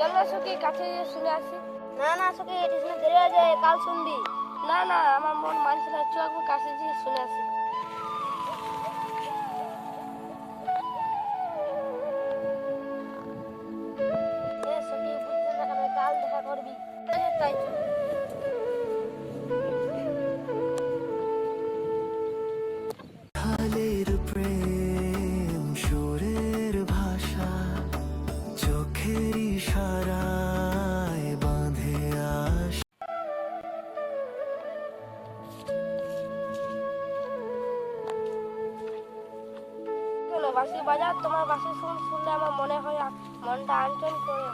চল না সখী কাছে গিয়ে শুনে আসি। না না সখী টিউশনে দেরি হয়ে যায় কাল শুনবি না না আমার মন মানছে না চল একবার কাছে গিয়ে শুনে আসি। কাল দেখা করবি। তাই চল বাঁশি বাজার তোমার বাঁশি শুন শুনলে আমার মনে হয় মনটা আনচন করে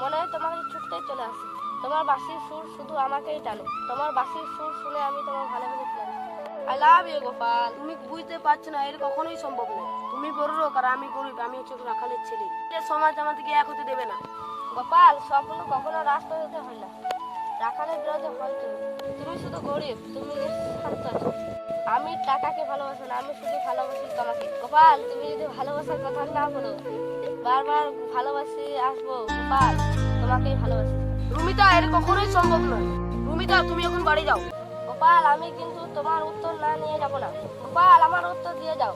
মনে হয় তোমাকে ছুটতে চলে আসি। তোমার বাঁশির সুর শুধু আমাকেই টানে। তোমার বাঁশির সুর শুনে আমি তোমার ভালোবেসে ফেলি আই লাভ ইউ গোপাল। তুমি বুঝতে পারছ না এটা কখনোই সম্ভব নয়। তুমি বড় লোক আর আমি গরিব আমি হচ্ছে রাখালের ছেলে। এটা সমাজ আমাদেরকে এক হতে দেবে না। গোপাল স্বপ্ন কখনো রাস্তা হতে হয় না। রাখালের বিরোধে হয় তুমি তুমি শুধু গরিব তুমি নিঃস্বার্থ আছো। আমি টাকাকে ভালোবাসি না, আমি শুধু ভালোবাসি তোমাকে। গোপাল, তুমি যদি ভালোবাসার কথা না বলো, বারবার ভালোবাসি আসব, গোপাল, তোমাকেই ভালোবাসি। রুমিতা এর কখনোই সম্ভব নয়। রুমিতা, তুমি এখন বাড়ি যাও। গোপাল, আমি কিন্তু তোমার উত্তর না নিয়ে যাব না। গোপাল, আমার উত্তর দিয়ে যাও।